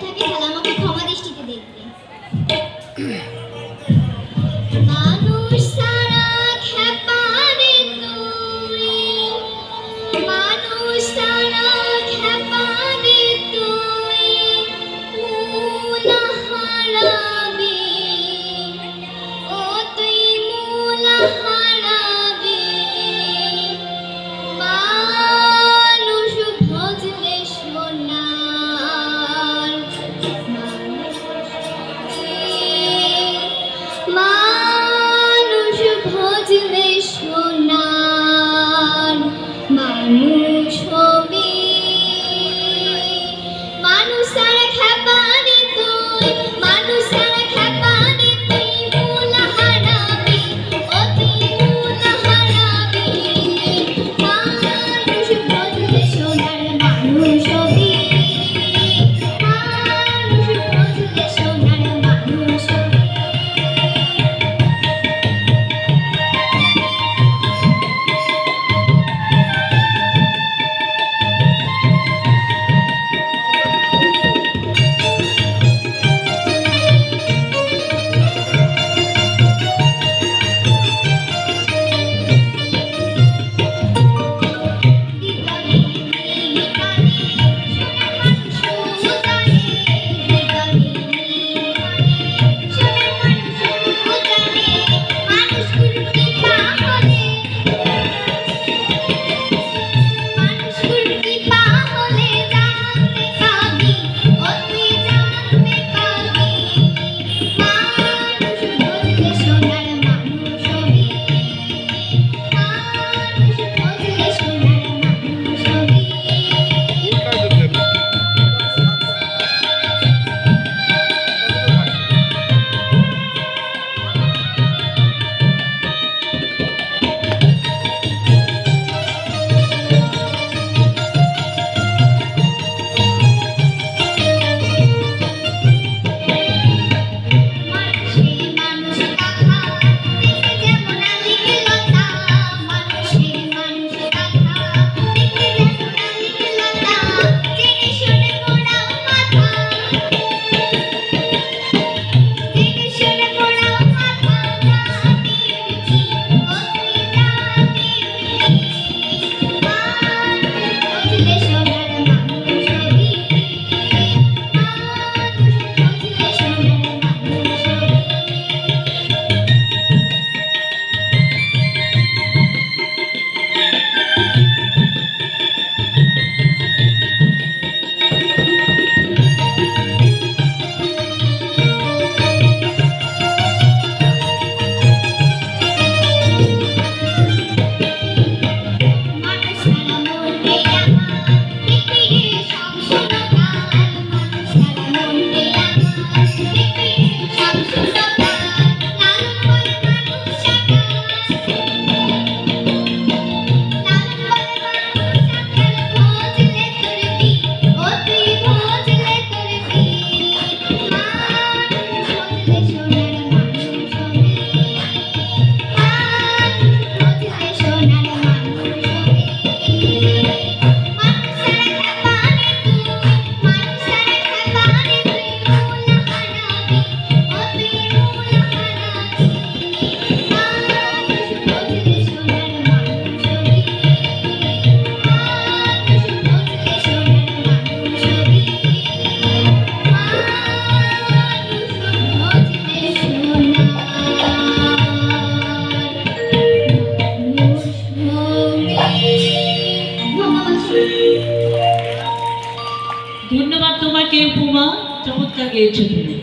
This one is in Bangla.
থাকি তাহলে আমাকে ক্ষমা দৃষ্টিতে দেখবে Love. which will ধন্যবাদ তোমাকে উপমা চমৎকার গেয়েছো তুমি।